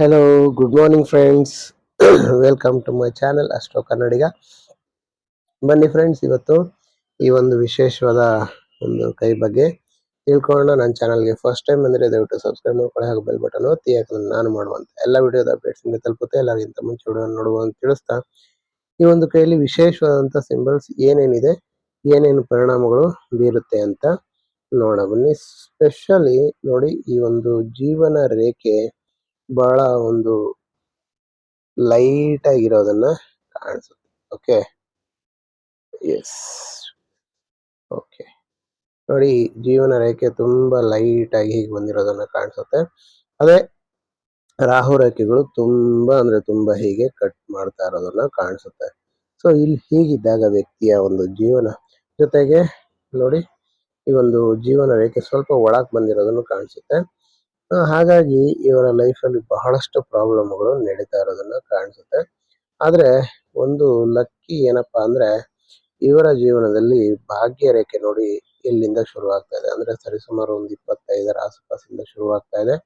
Hello good morning friends welcome to my channel ಅಷ್ಟೋ ಕನ್ನಡಿಗ ಬನ್ನಿ friends ಇವತ್ತು ಈ ಒಂದು ವಿಶೇಷವಾದ ಒಂದು ಕೈ ಬಗ್ಗೆ ತಿಳ್ಕೊಳ್ಳೋಣ. ನನ್ನ ಚಾನಲ್ಗೆ ಫಸ್ಟ್ ಟೈಮ್ ಬಂದರೆ ದಯವಿಟ್ಟು ಸಬ್ಸ್ಕ್ರೈಬ್ ಮಾಡ್ಕೊಳ್ಳಿ ಹಾಗೂ ಬೆಲ್ ಬಟನ್ ಒತ್ತಿ, ಯಾಕಂದ್ರೆ ನಾನು ಮಾಡುವಂತ ಎಲ್ಲ ವಿಡಿಯೋದ ಅಪ್ಡೇಟ್ಸ್ ನಿಮಗೆ ತಲುಪುತ್ತೆ. ಎಲ್ಲರಿಗಿಂತ ಮುಂಚೆ ವಿಡಿಯೋ ನೋಡುವ ಅಂತ ತಿಳಿಸ್ತಾ, ಈ ಒಂದು ಕೈಯಲ್ಲಿ ವಿಶೇಷವಾದಂಥ ಸಿಂಬಲ್ಸ್ ಏನೇನಿದೆ, ಏನೇನು ಪರಿಣಾಮಗಳು ಬೀರುತ್ತೆ ಅಂತ ನೋಡೋಣ. ಬನ್ನಿ ಸ್ಪೆಷಲಿ ನೋಡಿ ಈ ಒಂದು ಜೀವನ ರೇಖೆ ಬಹಳ ಒಂದು ಲೈಟ್ ಆಗಿರೋದನ್ನ ಕಾಣಿಸುತ್ತೆ. ಓಕೆ ಎಸ್ ಓಕೆ ನೋಡಿ, ಜೀವನ ರೇಖೆ ತುಂಬಾ ಲೈಟ್ ಆಗಿ ಹೀಗೆ ಬಂದಿರೋದನ್ನ ಕಾಣಿಸುತ್ತೆ. ಅದೇ ರಾಹು ರೇಖೆಗಳು ತುಂಬಾ ಅಂದ್ರೆ ತುಂಬಾ ಹೀಗೆ ಕಟ್ ಮಾಡ್ತಾ ಇರೋದನ್ನ ಕಾಣಿಸುತ್ತೆ. ಸೊ ಇಲ್ಲಿ ಹೀಗಿದ್ದಾಗ ವ್ಯಕ್ತಿಯ ಒಂದು ಜೀವನ ಜೊತೆಗೆ ನೋಡಿ, ಈ ಒಂದು ಜೀವನ ರೇಖೆ ಸ್ವಲ್ಪ ಒಳಕ್ ಬಂದಿರೋದನ್ನು ಕಾಣಿಸುತ್ತೆ. ಹಾಗಾಗಿ ಇವರ ಲೈಫ್ ಅಲ್ಲಿ ಬಹಳಷ್ಟು ಪ್ರಾಬ್ಲಮ್ಗಳು ನಡೀತಾ ಇರೋದನ್ನ ಕಾಣಿಸುತ್ತೆ. ಆದ್ರೆ ಒಂದು ಲಕ್ಕಿ ಏನಪ್ಪಾ ಅಂದ್ರೆ ಇವರ ಜೀವನದಲ್ಲಿ ಭಾಗ್ಯ ರೇಖೆ ನೋಡಿ ಇಲ್ಲಿಂದ ಶುರುವಾಗ್ತಾ ಇದೆ. ಅಂದ್ರೆ ಸರಿಸುಮಾರು ಒಂದು ಇಪ್ಪತ್ತೈದರ ಆಸುಪಾಸಿಂದ ಶುರುವಾಗ್ತಾ ಇದೆ.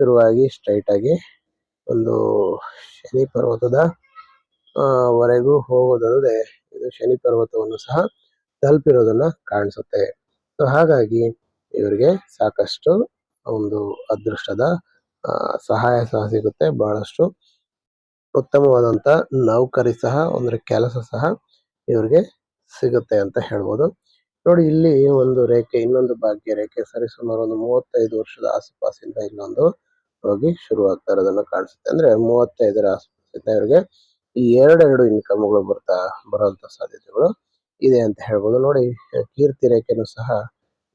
ಶುರುವಾಗಿ ಸ್ಟ್ರೈಟ್ ಆಗಿ ಒಂದು ಶನಿ ಪರ್ವತದ ವರೆಗೂ ಹೋಗೋದಲ್ಲದೆ ಇದು ಶನಿ ಪರ್ವತವನ್ನು ಸಹ ತಲುಪಿರೋದನ್ನ ಕಾಣಿಸುತ್ತೆ. ಸೊ ಹಾಗಾಗಿ ಇವರಿಗೆ ಸಾಕಷ್ಟು ಒಂದು ಅದೃಷ್ಟದ ಸಹಾಯ ಸಹ ಸಿಗುತ್ತೆ. ಬಹಳಷ್ಟು ಉತ್ತಮವಾದಂತ ನೌಕರಿ ಸಹ, ಅಂದ್ರೆ ಕೆಲಸ ಸಹ ಇವ್ರಿಗೆ ಸಿಗುತ್ತೆ ಅಂತ ಹೇಳ್ಬೋದು. ನೋಡಿ, ಇಲ್ಲಿ ಒಂದು ರೇಖೆ, ಇನ್ನೊಂದು ಭಾಗ್ಯ ರೇಖೆ ಸರಿ ಸುಮಾರು ಒಂದು ಮೂವತ್ತೈದು ವರ್ಷದ ಆಸುಪಾಸಿಂದ ಇನ್ನೊಂದು ಹೋಗಿ ಶುರು ಆಗ್ತಾ ಇರೋದನ್ನ ಕಾಣಿಸುತ್ತೆ. ಅಂದ್ರೆ ಮೂವತ್ತೈದರ ಆಸುಪಾಸಿಂದ ಇವ್ರಿಗೆ ಈ ಎರಡೆರಡು ಇನ್ಕಮ್ಗಳು ಬರ್ತಾ ಬರುವಂತ ಸಾಧ್ಯತೆಗಳು ಇದೆ ಅಂತ ಹೇಳ್ಬೋದು. ನೋಡಿ, ಕೀರ್ತಿ ರೇಖೆನೂ ಸಹ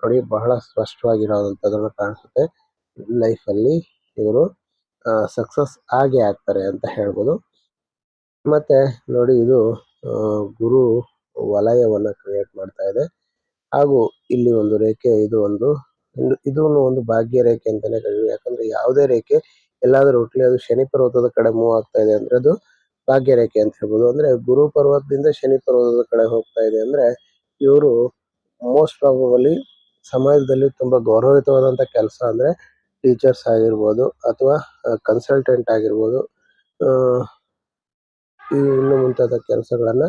ನೋಡಿ, ಬಹಳ ಸ್ಪಷ್ಟವಾಗಿರೋದಂಥದ್ದನ್ನು ಕಾಣಿಸುತ್ತೆ. ಲೈಫ್ ಅಲ್ಲಿ ಇವರು ಸಕ್ಸಸ್ ಆಗೇ ಆಗ್ತಾರೆ ಅಂತ ಹೇಳ್ಬೋದು. ಮತ್ತೆ ನೋಡಿ, ಇದು ಗುರು ವಲಯವನ್ನ ಕ್ರಿಯೇಟ್ ಮಾಡ್ತಾ ಇದೆ. ಹಾಗೂ ಇಲ್ಲಿ ಒಂದು ರೇಖೆ, ಇದು ಒಂದು ಇದು ಒಂದು ಭಾಗ್ಯ ರೇಖೆ ಅಂತಾನೆ ಕರೀವಿ ಯಾಕಂದ್ರೆ ಯಾವುದೇ ರೇಖೆ, ಎಲ್ಲಾದ್ರೂ ಹುಟ್ಲಿ, ಅದು ಶನಿ ಪರ್ವತದ ಕಡೆ ಮೂವ್ ಆಗ್ತಾ ಇದೆ ಅಂದ್ರೆ ಅದು ಭಾಗ್ಯ ರೇಖೆ ಅಂತ ಹೇಳ್ಬೋದು. ಅಂದ್ರೆ ಗುರು ಪರ್ವತದಿಂದ ಶನಿ ಪರ್ವತದ ಕಡೆ ಹೋಗ್ತಾ ಇದೆ ಅಂದ್ರೆ ಇವರು ಮೋಸ್ಟ್ ಪ್ರಾಬಬಲಿ ಸಮಾಜದಲ್ಲಿ ತುಂಬಾ ಗೌರವಿತವಾದಂತ ಕೆಲಸ ಅಂದ್ರೆ ಟೀಚರ್ಸ್ ಆಗಿರ್ಬಹುದು ಅಥವಾ ಕನ್ಸಲ್ಟೆಂಟ್ ಆಗಿರ್ಬಹುದು ಆಹ್ಹ್ ಇನ್ನು ಮುಂತಾದ ಕೆಲಸಗಳನ್ನ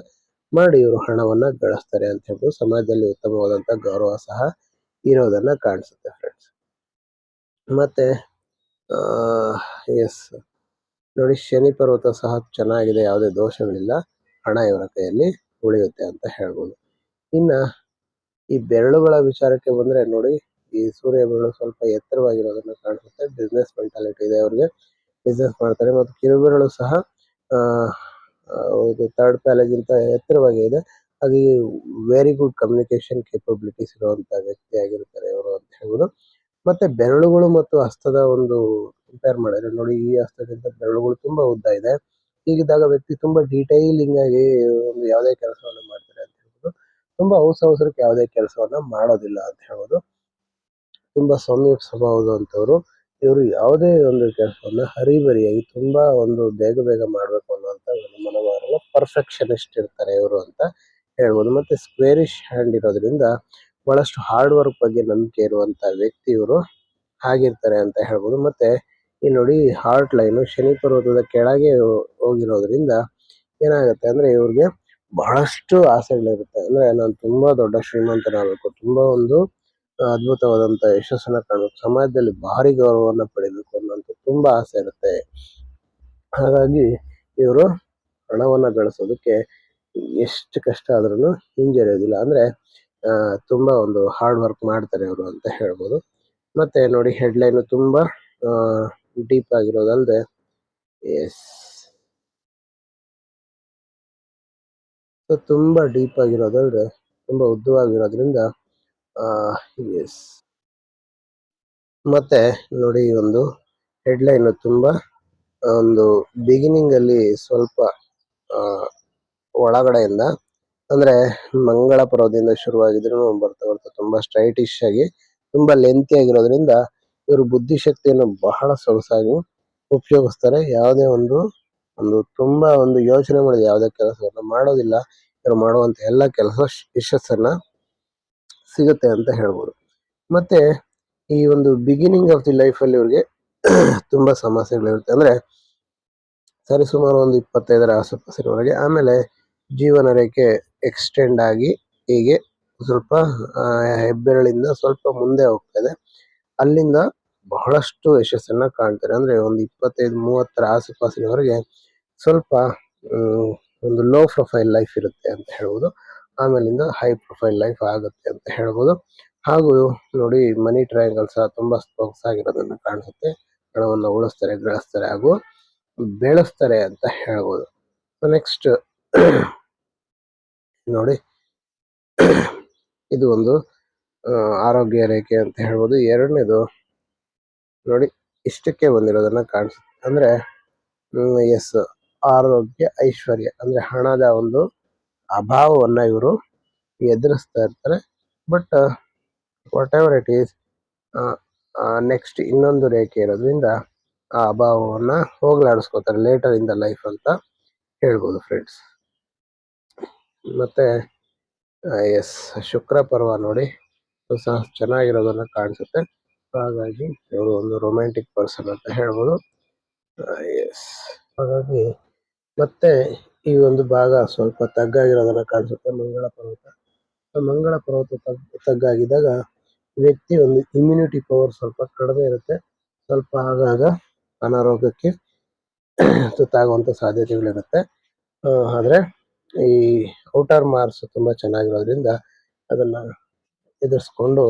ಮಾಡಿ ಇವರು ಹಣವನ್ನ ಗಳಿಸ್ತಾರೆ ಅಂತ ಹೇಳ್ಬೋದು. ಸಮಾಜದಲ್ಲಿ ಉತ್ತಮವಾದಂತ ಗೌರವ ಸಹ ಇರೋದನ್ನ ಕಾಣಿಸುತ್ತೆ ಫ್ರೆಂಡ್ಸ್ ಮತ್ತೆ ಆಹ್ಹ್ ಎಸ್ ನೋಡಿ ಶನಿ ಪರ್ವತ ಸಹ ಚೆನ್ನಾಗಿದೆ, ಯಾವುದೇ ದೋಷಗಳಿಲ್ಲ. ಹಣ ಇವರ ಕೈಯಲ್ಲಿ ಉಳಿಯುತ್ತೆ ಅಂತ ಹೇಳ್ಬೋದು. ಇನ್ನ ಈ ಬೆರಳುಗಳ ವಿಚಾರಕ್ಕೆ ಬಂದ್ರೆ ನೋಡಿ, ಈ ಸೂರ್ಯ ಬೆರಳು ಸ್ವಲ್ಪ ಎತ್ತರವಾಗಿರೋದನ್ನ ಕಾಣಿಸುತ್ತೆ. ಬಿಸಿನೆಸ್ ಮೆಂಟಾಲಿಟಿ ಇದೆ ಅವ್ರಿಗೆ. ಬಿಸಿನೆಸ್ ಮಾಡ್ತಾರೆ. ಮತ್ತು ಕಿರುಬೆರಳು ಸಹ ಇದು ಥರ್ಡ್ ಪ್ಯಾಲೆಗಿಂತ ಎತ್ತರವಾಗಿ ಇದೆ. ಹಾಗೆ ವೆರಿ ಗುಡ್ ಕಮ್ಯುನಿಕೇಶನ್ ಕೇಪಬಿಲಿಟೀಸ್ ಇರುವಂತಹ ವ್ಯಕ್ತಿ ಆಗಿರ್ತಾರೆ ಇವರು ಅಂತ ಹೇಳ್ಬೋದು. ಮತ್ತೆ ಬೆರಳುಗಳು ಮತ್ತು ಹಸ್ತದ ಒಂದು ಕಂಪೇರ್ ಮಾಡಿದ್ರೆ ನೋಡಿ, ಈ ಹಸ್ತಕ್ಕಿಂತ ಬೆರಳುಗಳು ತುಂಬಾ ಉದ್ದ ಇದೆ. ಹೀಗಿದ್ದಾಗ ವ್ಯಕ್ತಿ ತುಂಬಾ ಡೀಟೈಲಿಂಗ್ ಆಗಿ ಒಂದು ಯಾವುದೇ ಕೆಲಸವನ್ನು ಮಾಡ್ತಾರೆ ತುಂಬಾ ಅವಸರ ಅವಸರಕ್ಕೆ ಯಾವುದೇ ಕೆಲಸವನ್ನ ಮಾಡೋದಿಲ್ಲ ಅಂತ ಹೇಳ್ಬೋದು. ತುಂಬಾ ಸೌಮ್ಯ ಸ್ವಭಾವದಂತವರು ಇವರು ಯಾವುದೇ ಒಂದು ಕೆಲಸವನ್ನ ಹರಿಬರಿಯಾಗಿ ತುಂಬಾ ಒಂದು ಬೇಗ ಬೇಗ ಮಾಡಬೇಕು ಅನ್ನುವಂತ ಮನೋಭಾವನೆ ಪರ್ಫೆಕ್ಷನಿಸ್ಟ್ ಇರ್ತಾರೆ ಇವರು ಅಂತ ಹೇಳ್ಬೋದು. ಮತ್ತೆ ಸ್ಕ್ವೇರಿಶ್ ಹ್ಯಾಂಡ್ ಇರೋದ್ರಿಂದ ಬಹಳಷ್ಟು ಹಾರ್ಡ್ ವರ್ಕ್ ಬಗ್ಗೆ ನಂಬಿಕೆ ಇರುವಂತ ವ್ಯಕ್ತಿ ಇವರು ಆಗಿರ್ತಾರೆ ಅಂತ ಹೇಳ್ಬೋದು. ಮತ್ತೆ ಇಲ್ಲಿ ನೋಡಿ ಹಾರ್ಟ್ ಲೈನ್ ಶನಿ ಪರ್ವತದ ಕೆಳಗೆ ಹೋಗಿರೋದ್ರಿಂದ ಏನಾಗುತ್ತೆ ಅಂದ್ರೆ ಇವ್ರಿಗೆ ಬಹಳಷ್ಟು ಆಸೆಗಳಿರುತ್ತೆ. ಅಂದ್ರೆ ನಾನು ತುಂಬಾ ದೊಡ್ಡ ಶ್ರೀಮಂತನಾಗಬೇಕು. ತುಂಬಾ ಒಂದು ಅದ್ಭುತವಾದಂತ ಯಶಸ್ಸನ್ನ ಕಾಣಬೇಕು. ಸಮಾಜದಲ್ಲಿ ಭಾರಿ ಗೌರವವನ್ನ ಪಡಿಬೇಕು ಅನ್ನೋಂಥ ತುಂಬಾ ಆಸೆ ಇರುತ್ತೆ. ಹಾಗಾಗಿ ಇವರು ಹಣವನ್ನ ಗಳಿಸೋದಕ್ಕೆ ಎಷ್ಟು ಕಷ್ಟ ಆದ್ರೂ ಹಿಂಜರಿಯೋದಿಲ್ಲ. ಅಂದ್ರೆ ತುಂಬಾ ಒಂದು ಹಾರ್ಡ್ ವರ್ಕ್ ಮಾಡ್ತಾರೆ ಇವರು ಅಂತ ಹೇಳ್ಬೋದು. ಮತ್ತೆ ನೋಡಿ ಹೆಡ್ಲೈನು ತುಂಬಾ ಡೀಪ್ ಆಗಿರೋದಲ್ಲದೆ ಎಸ್ ತುಂಬಾ ಡೀಪ್ ಆಗಿರೋದಂದ್ರೆ ತುಂಬಾ ಉದ್ದವಾಗಿರೋದ್ರಿಂದ ಎಸ್ ಮತ್ತೆ ನೋಡಿ ಒಂದು ಹೆಡ್ಲೈನ್ ತುಂಬಾ ಒಂದು ಬಿಗಿನಿಂಗ್ ಅಲ್ಲಿ ಸ್ವಲ್ಪ ಒಳಗಡೆಯಿಂದ, ಅಂದ್ರೆ ಮಂಗಳ ಪರ್ವದಿಂದ ಶುರುವಾಗಿದ್ರು, ಬರ್ತಾ ಬರ್ತಾ ತುಂಬಾ ಸ್ಟ್ರೈಟಿಶ್ ಆಗಿ, ತುಂಬಾ ಲೆಂತಿ ಆಗಿರೋದ್ರಿಂದ, ಇವರು ಬುದ್ಧಿಶಕ್ತಿಯನ್ನು ಬಹಳ ಸೊಗಸಾಗಿ ಉಪಯೋಗಿಸ್ತಾರೆ. ಯಾವುದೇ ಒಂದು ಒಂದು ತುಂಬಾ ಒಂದು ಯೋಚನೆ ಮಾಡಿದ, ಯಾವುದೇ ಕೆಲಸವನ್ನು ಮಾಡೋದಿಲ್ಲ, ಇವರು ಮಾಡುವಂತ ಎಲ್ಲ ಕೆಲಸ ಯಶಸ್ಸನ್ನ ಸಿಗುತ್ತೆ ಅಂತ ಹೇಳ್ಬೋದು. ಮತ್ತೆ ಈ ಒಂದು ಬಿಗಿನಿಂಗ್ ಆಫ್ ದಿ ಲೈಫ್ ಅಲ್ಲಿ ಇವ್ರಿಗೆ ತುಂಬಾ ಸಮಸ್ಯೆಗಳಿರುತ್ತೆ ಅಂದ್ರೆ ಸರಿಸುಮಾರು ಒಂದು ಇಪ್ಪತ್ತೈದರ ಆಸುಪಾಸಿನವರೆಗೆ ಆಮೇಲೆ ಜೀವನ ರೇಖೆ ಎಕ್ಸ್ಟೆಂಡ್ ಆಗಿ ಹೀಗೆ ಸ್ವಲ್ಪ ಹೆಬ್ಬೆರಳಿಂದ ಸ್ವಲ್ಪ ಮುಂದೆ ಹೋಗ್ತದೆ ಅಲ್ಲಿಂದ ಬಹಳಷ್ಟು ಯಶಸ್ಸನ್ನ ಕಾಣ್ತಾರೆ. ಅಂದ್ರೆ ಒಂದು ಇಪ್ಪತ್ತೈದು ಮೂವತ್ತರ ಆಸುಪಾಸಿನವರೆಗೆ ಸ್ವಲ್ಪ ಒಂದು ಲೋ ಪ್ರೊಫೈಲ್ ಲೈಫ್ ಇರುತ್ತೆ ಅಂತ ಹೇಳ್ಬೋದು. ಆಮೇಲಿಂದ ಹೈ ಪ್ರೊಫೈಲ್ ಲೈಫ್ ಆಗುತ್ತೆ ಅಂತ ಹೇಳ್ಬೋದು. ಹಾಗೂ ನೋಡಿ ಮನಿ ಟ್ರಯಾಂಗಲ್ ಸಹ ತುಂಬಾ ಸ್ಟ್ರಾಂಗ್ಸ್ ಆಗಿರೋದನ್ನ ಕಾಣಿಸುತ್ತೆ. ಹಣವನ್ನು ಉಳಿಸ್ತಾರೆ, ಗಳಿಸ್ತಾರೆ ಹಾಗೂ ಬೆಳೆಸ್ತಾರೆ ಅಂತ ಹೇಳ್ಬೋದು. ನೆಕ್ಸ್ಟ್ ನೋಡಿ, ಇದು ಒಂದು ಆರೋಗ್ಯ ರೇಖೆ ಅಂತ ಹೇಳ್ಬೋದು. ಎರಡನೇದು, ನೋಡಿ, ಇಷ್ಟಕ್ಕೆ ಬಂದಿರೋದನ್ನ ಕಾಣಿಸುತ್ತೆ. ಅಂದ್ರೆ ಎಸ್ ಆರೋಗ್ಯ ಐಶ್ವರ್ಯ ಅಂದ್ರೆ ಹಣದ ಒಂದು ಅಭಾವವನ್ನ ಇವರು ಎದುರಿಸ್ತಾ ಇರ್ತಾರೆ. But whatever it is next ಇನ್ನೊಂದು ರೇಖೆ ಇರೋದ್ರಿಂದ ಆ ಅಭಾವವನ್ನ ಹೋಗ್ಲಾಡಿಸ್ಕೋತಾರೆ ಲೇಟರ್ ಇನ್ ದ ಲೈಫ್ ಅಂತ ಹೇಳ್ಬೋದು ಫ್ರೆಂಡ್ಸ್ ಮತ್ತೆ ಎಸ್ ಶುಕ್ರ ಪರ್ವ ನೋಡಿ ಸಹ ಚೆನ್ನಾಗಿರೋದನ್ನ ಕಾಣಿಸುತ್ತೆ. ಹಾಗಾಗಿ ಇವರು ಒಂದು ರೊಮ್ಯಾಂಟಿಕ್ ಪರ್ಸನ್ ಅಂತ ಹೇಳ್ಬೋದು. ಎಸ್ ಹಾಗಾಗಿ ಮತ್ತೆ ಈ ಒಂದು ಭಾಗ ಸ್ವಲ್ಪ ತಗ್ಗಾಗಿರೋದನ್ನ ಕಾಣಿಸುತ್ತೆ. ಮಂಗಳ ಪರ್ವತ. ಆ ಮಂಗಳ ಪರ್ವತ ತಗ್ ತಗ್ಗಾಗಿದ್ದಾಗ ವ್ಯಕ್ತಿ ಒಂದು ಇಮ್ಯುನಿಟಿ ಪವರ್ ಸ್ವಲ್ಪ ಕಡಿಮೆ ಇರುತ್ತೆ. ಸ್ವಲ್ಪ ಆಗಾಗ ಅನಾರೋಗ್ಯಕ್ಕೆ ತುತ್ತಾಗುವಂತ ಸಾಧ್ಯತೆಗಳಿರುತ್ತೆ. ಆ, ಆದ್ರೆ ಈ ಔಟರ್ ಮಾರ್ಕ್ಸ್ ತುಂಬಾ ಚೆನ್ನಾಗಿರೋದ್ರಿಂದ ಅದನ್ನ ಎದುರಿಸ್ಕೊಂಡು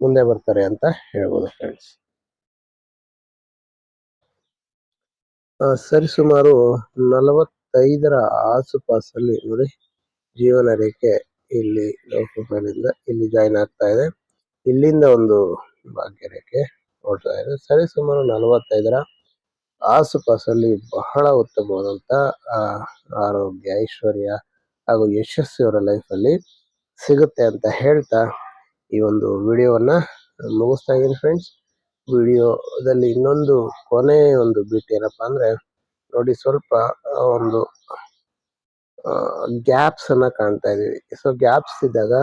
ಮುಂದೆ ಬರ್ತಾರೆ ಅಂತ ಹೇಳ್ಬೋದು ಫ್ರೆಂಡ್ಸ್ ಸರಿಸುಮಾರು ನಲವತ್ತೈದರ ಆಸುಪಾಸಲ್ಲಿ ನೋಡಿ ಜೀವನ ರೇಖೆ ಇಲ್ಲಿ ಲೋಕಪಾಲಿಂದ ಇಲ್ಲಿ ಜಾಯಿನ್ ಆಗ್ತಾ ಇದೆ. ಇಲ್ಲಿಂದ ಒಂದು ಭಾಗ್ಯ ರೇಖೆ ನೋಡ್ತಾ ಇದೆ. ಸರಿಸುಮಾರು ನಲವತ್ತೈದರ ಆಸುಪಾಸಲ್ಲಿ ಬಹಳ ಉತ್ತಮವಾದಂತ ಆರೋಗ್ಯ, ಐಶ್ವರ್ಯ ಹಾಗೂ ಅವರ ಲೈಫ್ ಲೈಫಲ್ಲಿ ಸಿಗುತ್ತೆ ಅಂತ ಹೇಳ್ತಾ ಈ ಒಂದು ವಿಡಿಯೋವನ್ನ ಮುಗಿಸ್ತಾ ಇದ್ದೀನಿ ಫ್ರೆಂಡ್ಸ್ ವಿಡಿಯೋದಲ್ಲಿ ಇನ್ನೊಂದು ಕೊನೆ ಒಂದು ಬಿಟ್ ಏನಪ್ಪ ಅಂದ್ರೆ, ನೋಡಿ ಸ್ವಲ್ಪ ಒಂದು ಗ್ಯಾಪ್ಸ್ ಅನ್ನ ಕಾಣ್ತಾ ಇದೀವಿ ಸೊ ಗ್ಯಾಪ್ಸ್ ಇದ್ದಾಗ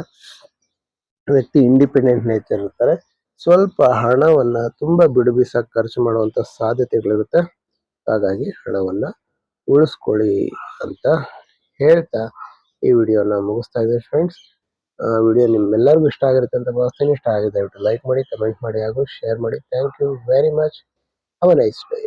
ವ್ಯಕ್ತಿ ಇಂಡಿಪೆಂಡೆಂಟ್ ನೇಚರ್ ಇರ್ತಾರೆ. ಸ್ವಲ್ಪ ಹಣವನ್ನ ತುಂಬಾ ಬಿಡುಬಿಸಾಕ್ ಖರ್ಚು ಮಾಡುವಂತ ಸಾಧ್ಯತೆಗಳಿರುತ್ತೆ. ಹಾಗಾಗಿ ಹಣವನ್ನ ಉಳಿಸ್ಕೊಳ್ಳಿ ಅಂತ ಹೇಳ್ತಾ ಈ ವಿಡಿಯೋನ ಮುಗಿಸ್ತಾ ಇದ್ದೀನಿ ಫ್ರೆಂಡ್ಸ್ ವಿಡಿಯೋ ನಿಮ್ಮೆಲ್ಲರಿಗೂ ಇಷ್ಟ ಆಗಿರುತ್ತೆ ಅಂತ ಭಾವಿಸ್ತೀನಿ. ಇಷ್ಟ ಆಗಿದೆ ದಯವಿಟ್ಟು ಲೈಕ್ ಮಾಡಿ ಕಮೆಂಟ್ ಮಾಡಿ ಹಾಗೂ ಶೇರ್ ಮಾಡಿ. Thank you very much have a nice day